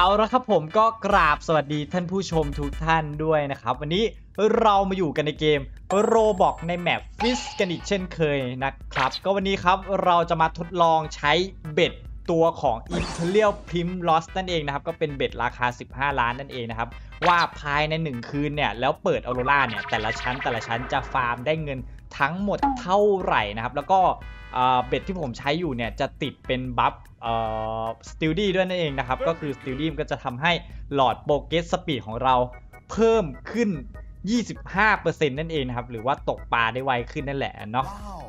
เอาละครับผมก็กราบสวัสดีท่านผู้ชมทุกท่านด้วยนะครับ วันนี้เรามาอยู่กันในเกมโรบอกในแมปฟิสกันอีกเช่นเคยนะครับ ก็วันนี้ครับเราจะมาทดลองใช้เบ็ด ตัวของ Imperial Prim Loss นั่นเองนะครับ ก็เป็นเบ็ดราคา 15 ล้านนั่นเองนะครับ ว่าภายใน 1 คืนเนี่ย แล้วเปิดออโรราเนี่ย แต่ละชั้นแต่ละชั้นจะฟาร์มได้เงินทั้งหมดเท่าไหร่นะครับ แล้วก็เบ็ดที่ผมใช้อยู่เนี่ย จะติดเป็นบัฟเอ่อสติลดี้ด้วยนั่นเองนะครับ ก็คือสติลดี้มันก็จะทำให้หลอดโปเกสสปีดของเราเพิ่มขึ้น 25%นั่นเองนะครับ หรือว่าตกปลาได้ไวขึ้นนั่นแหละเนาะ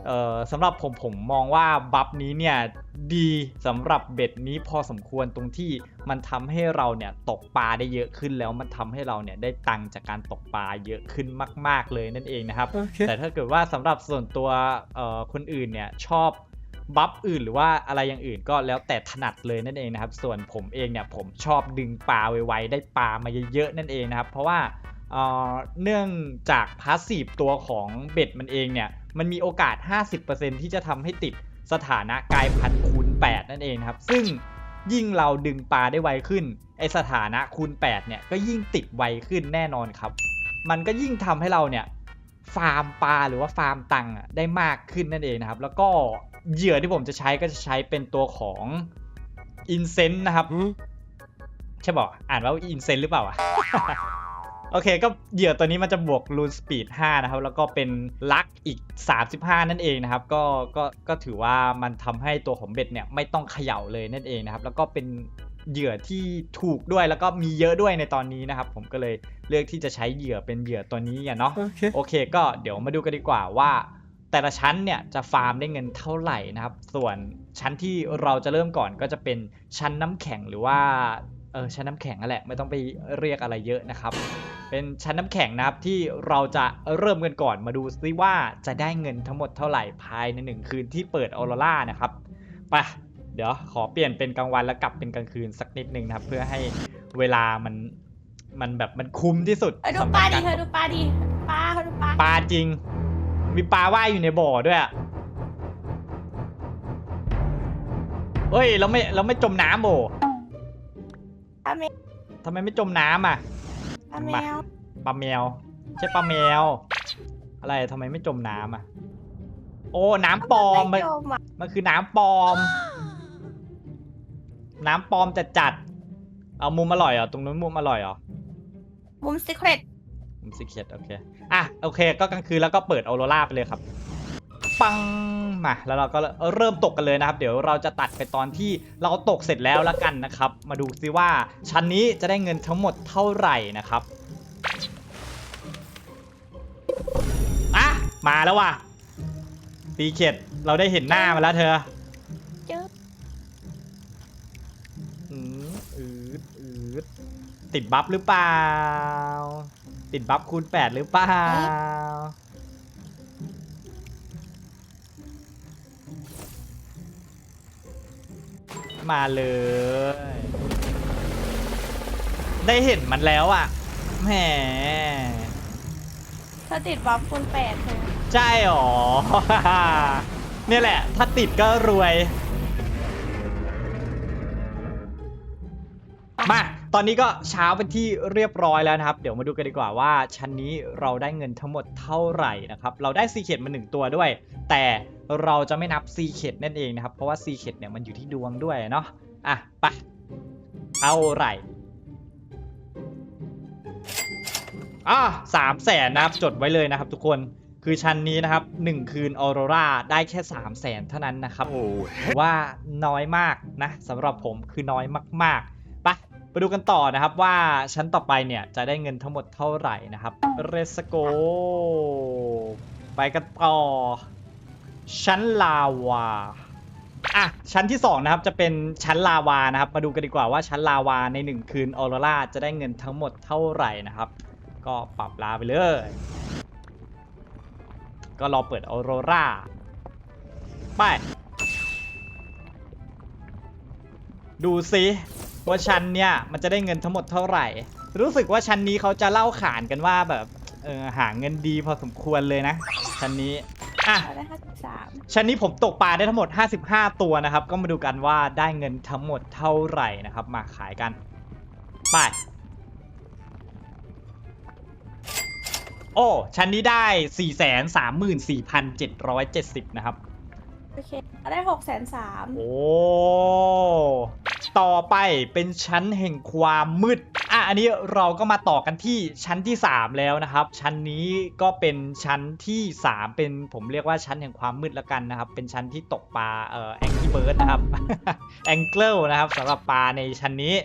เอ่อสำหรับผมผมมองว่าบัฟนี้เนี่ยดีสำหรับเบ็ดนี้พอสมควรตรงที่มันทำให้เราเนี่ยตกปลาได้เยอะขึ้นแล้วมันทำให้เราเนี่ยได้ตังค์จากการตกปลาเยอะขึ้นมาก ๆ เลยนั่นเองนะครับแต่ถ้าเกิดว่าสำหรับส่วนตัวเอ่อคนอื่นเนี่ยชอบบัฟอื่นหรือว่าอะไรอย่างอื่นก็แล้วแต่ถนัดเลยนั่นเองนะครับ ส่วนผมเองเนี่ยผมชอบดึงปลาไวๆได้ปลามาเยอะๆนั่นเองนะครับ เพราะว่า เอ่อเนื่องจากพาสซีฟตัวของเบ็ดมันเองเนี่ย มันมีโอกาส 50%ที่จะทำให้ติดสถานะกลายพันธุ์คูณ 8 นั่นเองนะครับ ซึ่งยิ่งเราดึงปลาได้ไวขึ้น ไอสถานะคูณ 8 เนี่ย ก็ยิ่งติดไวขึ้นแน่นอนครับ มันก็ยิ่งทำให้เราเนี่ย ฟาร์มปลาหรือว่าฟาร์มตังค์อะได้มากขึ้นนั่นเองนะครับ แล้วก็เหยื่อที่ผมจะใช้ก็จะใช้เป็นตัวของอินเซนต์นะครับ ใช่บอกอ่านว่าอินเซนต์หรือเปล่าอะ โอเคก็เหยื่อตัวนี้มันจะบวกรูนสปีด5นะครับ แล้วก็เป็นลักอีก 35 นั่นเองนะครับ ก็ก็ก็ถือว่ามันทำให้ตัวของเบ็ดเนี่ยไม่ต้องเขย่าเลยนั่นเองนะครับ แล้วก็เป็นเหยื่อที่ถูกด้วยแล้วก็มีเยอะด้วยในตอนนี้นะครับ ผมก็เลยเลือกที่จะใช้เหยื่อเป็นเหยื่อตัวนี้อะเนาะ Okay. โอเค ก็เดี๋ยวมาดูกันดีกว่าว่าแต่ละชั้นเนี่ยจะฟาร์มได้เงินเท่าไหร่นะครับ ส่วนชั้นที่เราจะเริ่มก่อนก็จะเป็นชั้นน้ำแข็งหรือว่าเออชั้นน้ำแข็งนั่นแหละไม่ต้องไปเรียกอะไรเยอะนะครับ เป็นชั้นน้ำแข็งนะครับที่เราจะเริ่มกันก่อนมาดูซิว่าจะได้เงินทั้งหมดเท่าไหร่ภายในหนึ่งคืนที่เปิดออโรรานะครับไปเดี๋ยวขอเปลี่ยนเป็นกลางวันแล้วกลับเป็นกลางคืนสักนิดนึงนะครับ เพื่อให้เวลามันมันแบบมันคุ้มที่สุดเอ้ยดูสำหปรัลาบดิการเธอดูปลาดิปลาเขาดูปลาปลาจริง มีปลาว่ายอยู่ในบ่อด้วยอะเฮ้ยเราไม่เราไม่จมน้ำโบปลาแมวทำไมไม่จมน้ำอะ ปลาแมวปลาแมว ใช่ปลาแมว อะไรทำไมไม่จมน้ำอะ โอ้น้ำปลอมไม่มันจมอะมันคือน้ำปลอม น้ำปลอมจัดจัดๆเอามุมอร่อยเหรอตรงนู้นมุมอร่อยเหรอมุมซีเครตมุมซีเคดโอเคอะโอเค ก็กลางคืนแล้วก็เปิดออโรราไปเลยครับ ปังมาแล้วเราก็เริ่มตกกันเลยนะครับ เดี๋ยวเราจะตัดไปตอนที่เราตกเสร็จแล้วละกันนะครับ มาดูซิว่าชั้นนี้จะได้เงินทั้งหมดเท่าไหร่นะครับอะมาแล้วว่ะตีเข็ดเราได้เห็นหน้ามาแล้วเธอเจออืมอืดอืดติดบัฟหรือเปล่า ติดบัฟคูณแปดหรือเปล่า มาเลย ได้เห็นมันแล้วอะแหมเธอติดบัฟคูณแปดเธอใช่หรอ เนี่ยแหละ ถ้าติดก็รวย ตอนนี้ก็เช้าเป็นที่เรียบร้อยแล้วนะครับ เดี๋ยวมาดูกันดีกว่าว่า ชั้นนี้เราได้เงินทั้งหมดเท่าไหร่นะครับ เราได้ซีเคดมาหนึ่งตัวด้วย แต่เราจะไม่นับซีเคดนั่นเองนะครับ เพราะว่าซีเคดเนี่ยมันอยู่ที่ดวงด้วยเนาะ อะไปเท่าไหร่อะสามแสนนะครับ จดไว้เลยนะครับ ทุกคน คือชั้นนี้นะครับ 1 คืนออโรราได้แค่3 0 0แสนเท่านั้นนะครับถือว่าน้อยมากนะสำหรับผมคือน้อยมากๆ ไปดูกันต่อนะครับว่าชั้นต่อไปเนี่ยจะได้เงินทั้งหมดเท่าไหร่นะครับเรสโกไปกันต่อ ชั้นลาวาอะชั้นที่2นะครับจะเป็นชั้นลาวานะครับ มาดูกันดีกว่าว่าชั้นลาวาใน 1 คืนออโรราจะได้เงินทั้งหมดเท่าไหร่นะครับ ก็ปรับลาไปเลย ก็รอเปิดออโรราไป ดูซิ ว่าชั้นเนี่ยมันจะได้เงินทั้งหมดเท่าไหร่ รู้สึกว่าชั้นนี้เขาจะเล่าขานกันว่าแบบเออหาเงินดีพอสมควรเลยนะ ชั้นนี้อะเราได้ห้าสิบสามชั้นนี้ผมตกปลาได้ทั้งหมด 55 ตัวนะครับ ก็มาดูกันว่าได้เงินทั้งหมดเท่าไหร่นะครับ มาขายกันไปโอ้ชั้นนี้ได้ 434,770 นะครับ โอเคได้หกแสนสามโอ้ ต่อไปเป็นชั้นแห่งความมืด อะ อันนี้เราก็มาต่อกันที่ชั้นที่ 3 แล้วนะครับ ชั้นนี้ก็เป็นชั้นที่ 3 เป็นผมเรียกว่าชั้นแห่งความมืดแล้วกันนะครับ เป็นชั้นที่ตกปลาเอ่อแองกี้เบิร์ดนะครับแองเกิลนะครับสำหรับปลาในชั้นนี้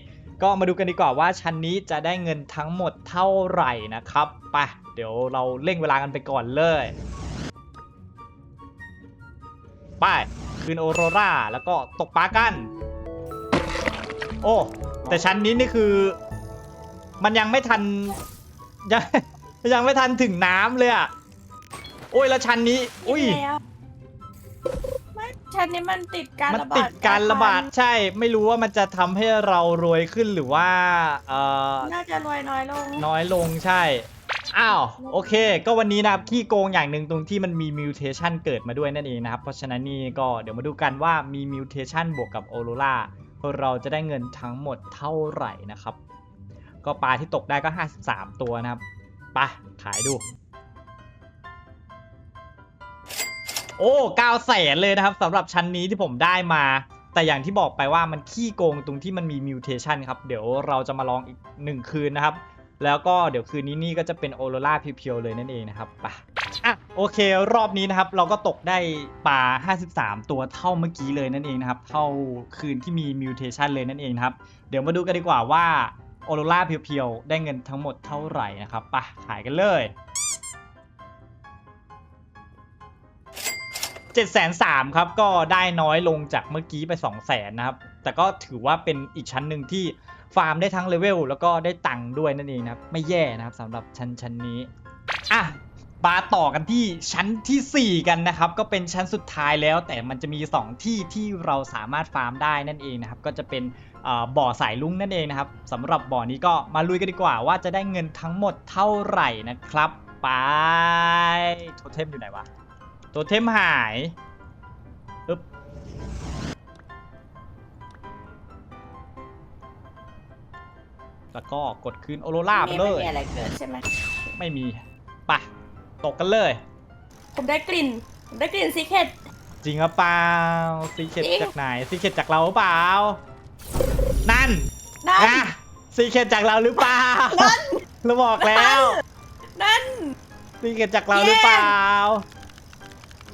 ก็มาดูกันดีกว่าว่าชั้นนี้จะได้เงินทั้งหมดเท่าไหร่นะครับไปเดี๋ยวเราเร่งเวลากันไปก่อนเลยไปคืนโอโรราแล้วก็ตกปลากัน โอ้ แต่ชั้นนี้นี่คือ มันยังไม่ทัน ยังยังไม่ทันถึงน้ำเลยอะ โอ้ยแล้วชั้นนี้ อุ้ยแล้วไม่ชั้นนี้มันติดการมันระบาดติดการระบาดใช่ ไม่รู้ว่ามันจะทำให้เรารวยขึ้นหรือว่าเอ่อ น่าจะรวยน้อยลง น้อยลงใช่ อ้าว โอเค ก็วันนี้นะครับ ขี้โกงอย่างหนึ่งตรงที่มันมีมิวเทชันเกิดมาด้วยนั่นเองนะครับ เพราะฉะนั้นนี่ก็เดี๋ยวมาดูกันว่ามีมิวเทชันบวกกับโอโรรา เราจะได้เงินทั้งหมดเท่าไหร่นะครับ ก็ปลาที่ตกได้ก็ 53 ตัวนะครับไปขายดู โอ้9แสนเลยนะครับสำหรับชั้นนี้ที่ผมได้มา แต่อย่างที่บอกไปว่ามันขี้โกงตรงที่มันมีมิวเทชันครับ เดี๋ยวเราจะมาลองอีกหนึ่งคืนนะครับ แล้วก็เดี๋ยวคืนนี้นี่ก็จะเป็นโอโรราเพียวๆเลยนั่นเองนะครับไป โอเค รอบนี้นะครับ เราก็ตกได้ปลา 53 ตัวเท่าเมื่อกี้เลยนั่นเองนะครับ เท่าคืนที่มีมิวเทชันเลยนั่นเองครับ เดี๋ยวมาดูกันดีกว่าว่าโอโรราเพียวๆ ได้เงินทั้งหมดเท่าไหร่นะครับไปขายกันเลย7 3 0 0 0ครับ ก็ได้น้อยลงจากเมื่อกี้ไป2 0 0 0 0 0นะครับ แต่ก็ถือว่าเป็นอีกชั้นหนึ่งที่ฟาร์มได้ทั้งเลเวลแล้วก็ได้ตังค์ด้วยนั่นเองนะครับ ไม่แย่นะครับสำหรับชั้นชั้นนี้ อะ มาต่อกันที่ชั้นทีสี่ 4 กันนะครับ ก็เป็นชั้นสุดท้ายแล้ว แต่มันจะมี 2 ที่ที่เราสามารถฟาร์มได้นั่นเองนะครับ ก็จะเป็นเอ่อบ่อสายลุงนั่นเองนะครับสำหรับบ่อนี้ก็มาลุยกันดีกว่า ว่าจะได้เงินทั้งหมดเท่าไหร่นะครับ ไปโทเทมอยู่ไหนวะโทเทมหายอึ๊บแล้วก็กดคืนโอโรล่าไปเลไม่ยมีอะไรเกิดใช่ไหมไม่มีไป ตกกันเลย ผมได้กลิ่น ผมได้กลิ่นซีเคทจริงหรือเปล่าซีเคตจริงจากไหนซีเคตจากเราหรือเปล่า นั่นนั่นอะซีเคตจากเราหรือเปล่าเราบอกแล้วนั่น ซีเคตจากเราหรือเปล่า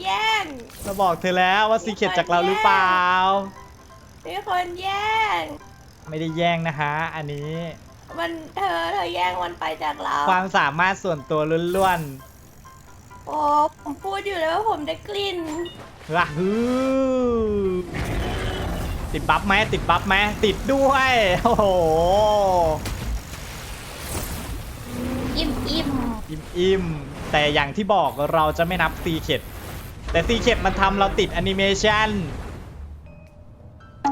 แย่ง เราบอกเธอแล้วว่าซีเคตจากเราหรือเปล่า มีคนแย่ง ไม่ได้แย่งนะฮะ อันนี้ มันเธอเธอแย่งมันไปจากเรา ความสามารถส่วนตัวล้วน โอ้ผมพูดอยู่เลยว่าผมได้กลิ่นๆว้าฮือติดบัฟไหมติดบัฟไหมติดด้วย โอ้โห อิ่มอิ่มอิ่มอิ่มแต่อย่างที่บอกเราจะไม่นับซีเคดแต่ซีเคดมันทำเราติดแอนิเมชัน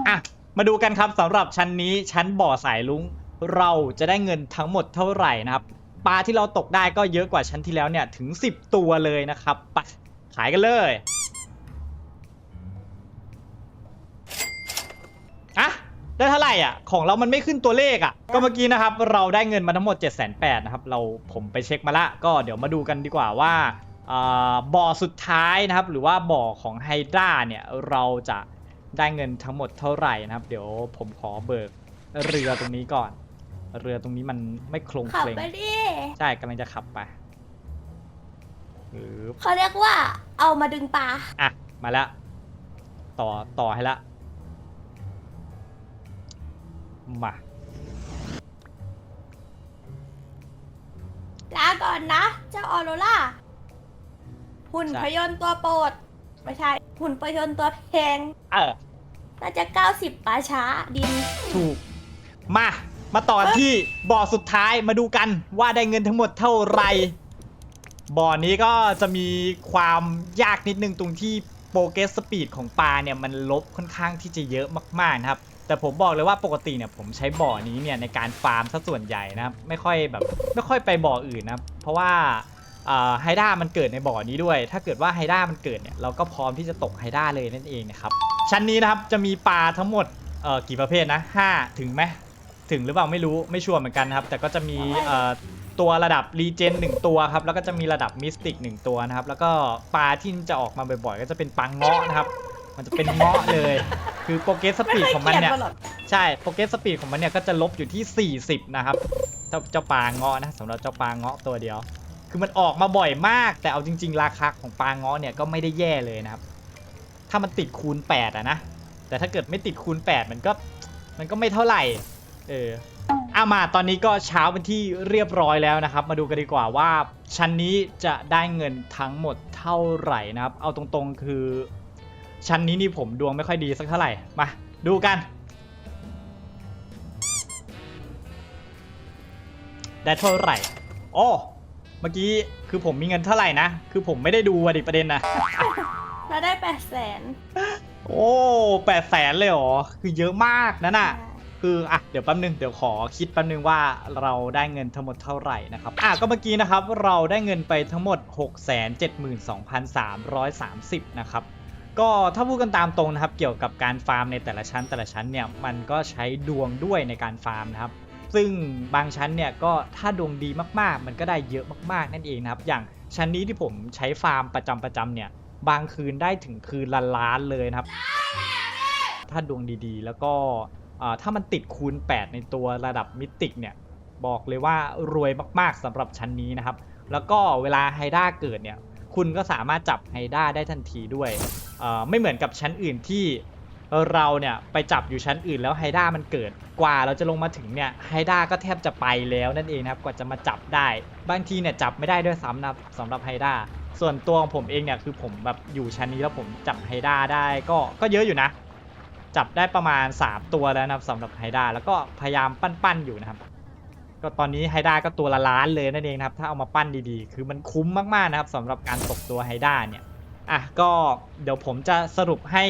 อะ มาดูกันครับสำหรับชั้นนี้ชั้นบ่อสายลุง เราจะได้เงินทั้งหมดเท่าไหร่นะครับ ปลาที่เราตกได้ก็เยอะกว่าชั้นที่แล้วเนี่ยถึง 10 ตัวเลยนะครับไปขายกันเลยอะได้เท่าไหร่อะของเรามันไม่ขึ้นตัวเลขอะก็เมื่อกี้นะครับเราได้เงินมาทั้งหมด 7 8 0 0 0นะครับเราผมไปเช็คมาละก็เดี๋ยวมาดูกันดีกว่าว่าอ่าบ่อสุดท้ายนะครับ หรือว่าบ่อของไฮดราเนี่ยเราจะได้เงินทั้งหมดเท่าไหร่นะครับ เดี๋ยวผมขอเบิกเรือตรงนี้ก่อน เรือตรงนี้มันไม่โครงเคลงไปดิ ใช่กำลังจะขับไปหรือเขาเรียกว่า เอามาดึงปลาอะ มาแล้วต่อ ต่อให้ละ มา ลาก่อนนะ เจ้าออโรล่า หุ่นใช่ พยนต์ตัวโปรดไม่ใช่หุ่นพยนต์ตัวแพงเออ น่าจะ 90ป่าช้าดิน ถูก มา มาต่อที่บ่อสุดท้ายมาดูกันว่าได้เงินทั้งหมดเท่าไหรบ่อนี้ก็จะมีความยากนิดนึงตรงที่โปรเกสสปีดของปลาเนี่ยมันลบค่อนข้างที่จะเยอะมากๆนะครับ แต่ผมบอกเลยว่าปกติเนี่ยผมใช้บ่อนี้เนี่ยในการฟาร์มซะส่วนใหญ่นะครับ ไม่ค่อยแบบไม่ค่อยไปบ่ออื่นนะเพราะว่าไฮด้ามันเกิดในบ่อนี้ด้วย ถ้าเกิดว่าไฮด้ามันเกิดเนี่ยเราก็พร้อมที่จะตกไฮด้าเลยนั่นเองนะครับ ชั้นนี้นะครับจะมีปลาทั้งหมดกี่ประเภทนะห้าถึงไหม ถึงหรือเปล่าไม่รู้ไม่ชัวร์เหมือนกันนะครับ แต่ก็จะมีเอ่อตัวระดับรีเจนหนึ่งตัวครับ แล้วก็จะมีระดับมิสติกหนึ่งตัวนะครับ แล้วก็ปลาที่จะออกมาบ่อยๆ ก็จะเป็นปลาเงาะนะครับ มันจะเป็นเงาะเลย คือโปรเกสสปีดของมันเนี่ยไครีดหรอกใช่โปรเกสสปีดของมันเนี่ยก็จะลบอยู่ที่ 40 นะครับ เจ้าเจ้าปลาเงาะนะสำหรับเจ้าปลาเงาะตัวเดียว คือมันออกมาบ่อยมาก แต่เอาจริง ๆ ราคาของปลาเงาะเนี่ยก็ไม่ได้แย่เลยนะครับ ถ้ามันติดคูณ8อะนะ แต่ถ้าเกิดไม่ติดคูณ 8 มันก็มันก็ไม่เท่าไหร่ เออเอามาตอนนี้ก็เช้าเป็นที่เรียบร้อยแล้วนะครับ มาดูกันดีกว่าว่าชั้นนี้จะได้เงินทั้งหมดเท่าไหร่นะครับ เอาตรงๆคือ ชั้นนี้นี่ผมดวงไม่ค่อยดีสักเท่าไหร่มาดูกัน ได้เท่าไหร่โอ้เมื่อกี้คือผมมีเงินเท่าไหร่นะ คือผมไม่ได้ดูอะดิประเด็นนะเราได้แปดแสนโอ้แปดแสนเลยเหรอคือเยอะมากนะน่ะ คืออะเดี๋ยวแป๊บนึงเดี๋ยวขอคิดแป๊บนึงว่าเราได้เงินทั้งหมดเท่าไหร่นะครับอะก็เมื่อกี้นะครับเราได้เงินไปทั้งหมด 672,330 นะครับก็ถ้าพูดกันตามตรงนะครับเกี่ยวกับการฟาร์มในแต่ละชั้นแต่ละชั้นเนี่ยมันก็ใช้ดวงด้วยในการฟาร์มนะครับซึ่งบางชั้นเนี่ยก็ถ้าดวงดีมากๆ มันก็ได้เยอะมากๆนั่นเองนะครับอย่างชั้นนี้ที่ผมใช้ฟาร์มประจำประจำเนี่ยบางคืนได้ถึงคืนละล้านเลยนะครับ ถ้าดวงดีๆ แล้วก็ ถ้ามันติดคูณ 8 ในตัวระดับมิติกเนี่ยบอกเลยว่ารวยมากๆสำหรับชั้นนี้นะครับ แล้วก็เวลาไฮด้าเกิดเนี่ยคุณก็สามารถจับไฮด้าได้ทันทีด้วยไม่เหมือนกับชั้นอื่นที่เราเนี่ยไปจับอยู่ชั้นอื่นแล้วไฮด้ามันเกิดกว่าเราจะลงมาถึงเนี่ยไฮด้าก็แทบจะไปแล้วนั่นเองนะครับกว่าจะมาจับได้ บางทีเนี่ยจับไม่ได้ด้วยซ้ำนะสำหรับไฮด้าส่วนตัวของผมเองเนี่ยคือผมแบบอยู่ชั้นนี้แล้วผมจับไฮด้าได้ก็ก็เยอะอยู่นะ จับได้ประมาณ 3 ตัวแล้วนะครับสำหรับไฮด้าแล้วก็พยายามปั้นๆอยู่นะครับ ก็ตอนนี้ไฮด้าก็ตัวละล้านเลยนั่นเองนะครับ ถ้าเอามาปั้นดีๆ คือมันคุ้มมากๆนะครับสำหรับการตกตัวไฮด้าเนี่ยอะก็เดี๋ยวผมจะสรุปให้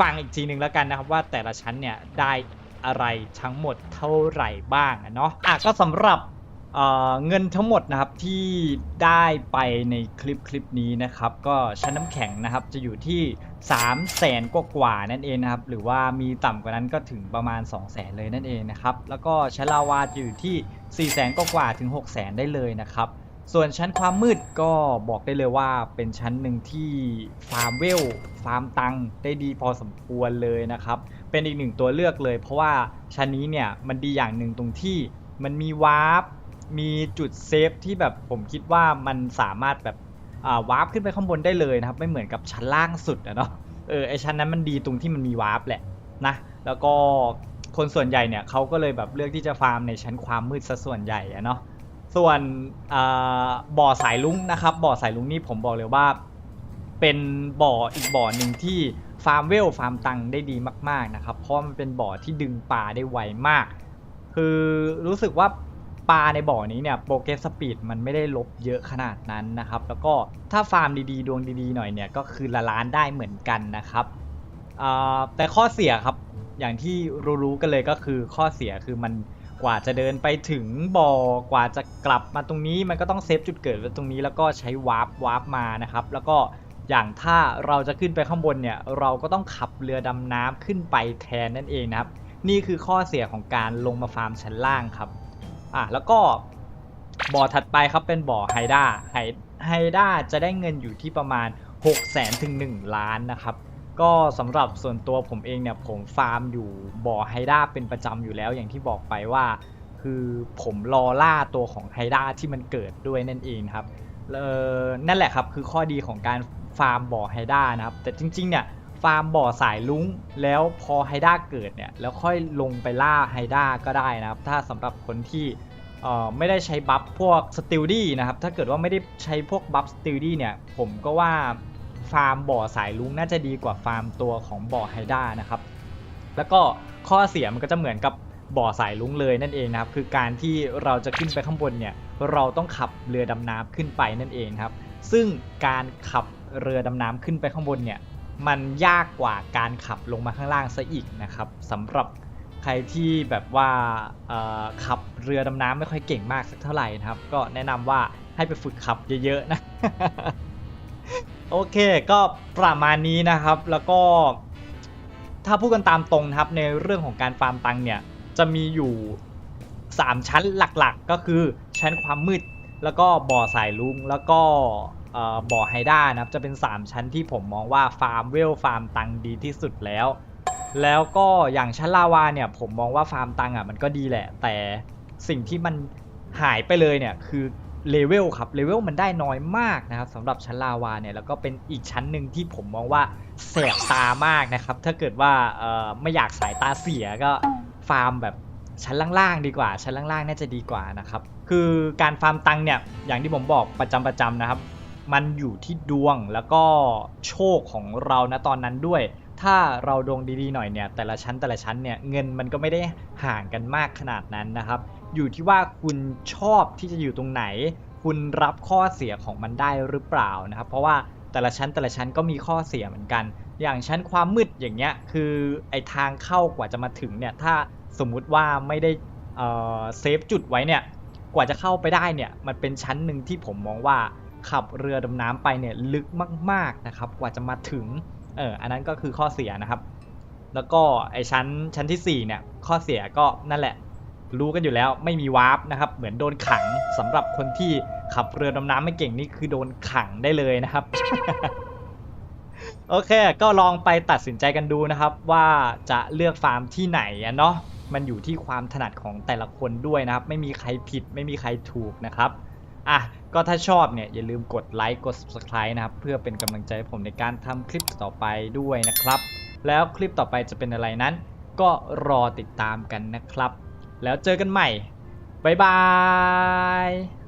ฟังอีกทีหนึ่งแล้วกันนะครับ ว่าแต่ละชั้นเนี่ยได้อะไรทั้งหมดเท่าไหร่บ้างอะเนาะอะก็สำหรับเอ่อเงินทั้งหมดนะครับที่ได้ไปในคลิปคลิปนี้นะครับ ก็ชั้นน้ำแข็งนะครับจะอยู่ที่ 3 0 0แสนกว่าๆนั่นเองนะครับ หรือว่ามีต่ำกว่านั้นก็ถึงประมาณ 2 0 0แสนเลยนั่นเองนะครับ แล้วก็ชั้นลาวาจะอยู่ที่ 4 0 0แสนกว่าๆถึง 6 0แสนได้เลยนะครับ ส่วนชั้นความมืดก็บอกได้เลยว่าเป็นชั้นหนึ่งที่ฟาร์มเวลฟาร์มตังได้ดีพอสมควรเลยนะครับ เป็นอีกหนึ่งตัวเลือกเลย เพราะว่าชั้นนี้เนี่ยมันดีอย่างหนึ่งตรงที่มันมีวาร์ปมีจุดเซฟที่แบบผมคิดว่ามันสามารถแบบ วาร์ปขึ้นไปข้างบนได้เลยนะครับไม่เหมือนกับชั้นล่างสุดอะเนาะเออไอชั้นนั้นมันดีตรงที่มันมีวาร์ปแหละนะแล้วก็คนส่วนใหญ่เนี่ยเขาก็เลยแบบเลือกที่จะฟาร์มในชั้นความมืดซะส่วนใหญ่อะเนาะส่วนบ่อสายลุงนะครับบ่อสายลุงนี่ผมบอกเลยว่า เป็นบ่ออีกบ่อหนึ่งที่ฟาร์มเวลฟาร์มตังได้ดีมาก ๆนะครับ เพราะมันเป็นบ่อที่ดึงปลาได้ไวมาก คือรู้สึกว่า ปลาในบ่อนี้เนี่ยโปรเกสสปีดมันไม่ได้ลบเยอะขนาดนั้นนะครับ แล้วก็ถ้าฟาร์มดีๆ ดวงดีๆหน่อยเนี่ยก็คือละล้านได้เหมือนกันนะครับแต่ข้อเสียครับอย่างที่รู้ๆกันเลยก็คือข้อเสียคือมันกว่าจะเดินไปถึงบ่อกว่าจะกลับมาตรงนี้มันก็ต้องเซฟจุดเกิดไว้ตรงนี้แล้วก็ใช้วาร์ปวาร์ปมานะครับ แล้วก็อย่างถ้าเราจะขึ้นไปข้างบนเนี่ยเราก็ต้องขับเรือดำน้ำขึ้นไปแทนนั่นเองนะครับ นี่คือข้อเสียของการลงมาฟาร์มชั้นล่างครับ อะแล้วก็บ่อถัดไปครับเป็นบ่อไฮด้าไฮไฮด้าจะได้เงินอยู่ที่ประมาณ6 0แสนถึง 1 ล้านนะครับ ก็สำหรับส่วนตัวผมเองเนี่ยผมฟาร์มอยู่บ่อไฮด้าเป็นประจำอยู่แล้วอย่างที่บอกไปว่า คือผมรอล่าตัวของไฮด้าที่มันเกิดด้วยนั่นเองครับเออนั่นแหละครับคือข้อดีของการฟาร์มบ่อไฮด้านะครับ แต่จริงๆเนี่ย ฟาร์มบ่อสายลุ้ง แล้วพอไฮด้าเกิดเนี่ยแล้วค่อยลงไปล่าไฮด้าก็ได้นะครับ ถ้าสำหรับคนที่เอ่อไม่ได้ใช้บัฟพวกสติลดี้นะครับ ถ้าเกิดว่าไม่ได้ใช้พวกบัฟสติลดี้เนี่ย ผมก็ว่าฟาร์มบ่อสายลุงน่าจะดีกว่าฟาร์มตัวของบ่อไฮด้านะครับ แล้วก็ข้อเสียมันก็จะเหมือนกับบ่อสายลุงเลยนั่นเองนะครับ คือการที่เราจะขึ้นไปข้างบนเนี่ย เราต้องขับเรือดำน้ำขึ้นไปนั่นเองครับ ซึ่งการขับเรือดำน้ำขึ้นไปข้างบนเนี่ย มันยากกว่าการขับลงมาข้างล่างซะอีกนะครับสำหรับใครที่แบบว่าขับเรือดำน้ำไม่ค่อยเก่งมากสักเท่าไหร่นะครับ ก็แนะนำว่าให้ไปฝึกขับเยอะๆนะโอเคก็ประมาณนี้นะครับแล้วก็ ถ้าพูดกันตามตรงนะครับในเรื่องของการฟาร์มตังค์เนี่ยจะมีอยู่ 3 ชั้นหลักๆ ก็คือชั้นความมืด แล้วก็บ่อสายลุงแล้วก็ บ่อไฮด้านะครับจะเป็น 3 ชั้นที่ผมมองว่าฟาร์มเวลฟาร์มตังดีที่สุดแล้ว แล้วก็อย่างชั้นลาวาเนี่ยผมมองว่าฟาร์มตังอะมันก็ดีแหละ แต่สิ่งที่มันหายไปเลยเนี่ยคือเลเวลครับเลเวลมันได้น้อยมากนะครับสำหรับชั้นลาวาเนี่ยแล้วก็เป็นอีกชั้นหนึ่งที่ผมมองว่าแสบตามากนะครับ ถ้าเกิดว่าไม่อยากสายตาเสียก็ฟาร์มแบบชั้นล่างๆดีกว่า ชั้นล่างๆน่าจะดีกว่านะครับ คือการฟาร์มตังเนี่ยอย่างที่ผมบอกประจำประจำนะครับ มันอยู่ที่ดวงแล้วก็โชคของเรานะตอนนั้นด้วย ถ้าเราดวงดีๆหน่อยเนี่ยแต่ละชั้นแต่ละชั้นเนี่ยเงินมันก็ไม่ได้ห่างกันมากขนาดนั้นนะครับ อยู่ที่ว่าคุณชอบที่จะอยู่ตรงไหน คุณรับข้อเสียของมันได้หรือเปล่านะครับ เพราะว่าแต่ละชั้นแต่ละชั้นก็มีข้อเสียเหมือนกัน อย่างชั้นความมืดอย่างเงี้ยคือไอทางเข้ากว่าจะมาถึงเนี่ยถ้าสมมุติว่าไม่ได้เออเซฟจุดไว้เนี่ยกว่าจะเข้าไปได้เนี่ยมันเป็นชั้นหนึ่งที่ผมมองว่า ขับเรือดำน้ำไปเนี่ยลึกมากๆนะครับกว่าจะมาถึงเอออันนั้นก็คือข้อเสียนะครับ แล้วก็ไอชั้นชั้นที่4เนี่ยข้อเสียก็นั่นแหละ รู้กันอยู่แล้วไม่มีวาร์ปนะครับเหมือนโดนขังสำหรับคนที่ขับเรือดำน้ำไม่เก่งนี่คือโดนขังได้เลยนะครับโอเค ก็ลองไปตัดสินใจกันดูนะครับ ว่าจะเลือกฟาร์มที่ไหนอะเนาะมันอยู่ที่ความถนัดของแต่ละคนด้วยนะครับ ไม่มีใครผิดไม่มีใครถูกนะครับ อะก็ถ้าชอบเนี่ยอย่าลืมกดไลค์กด subscribe นะครับ เพื่อเป็นกำลังใจให้ผมในการทำคลิปต่อไปด้วยนะครับ แล้วคลิปต่อไปจะเป็นอะไรนั้น ก็รอติดตามกันนะครับ แล้วเจอกันใหม่ บ๊ายบาย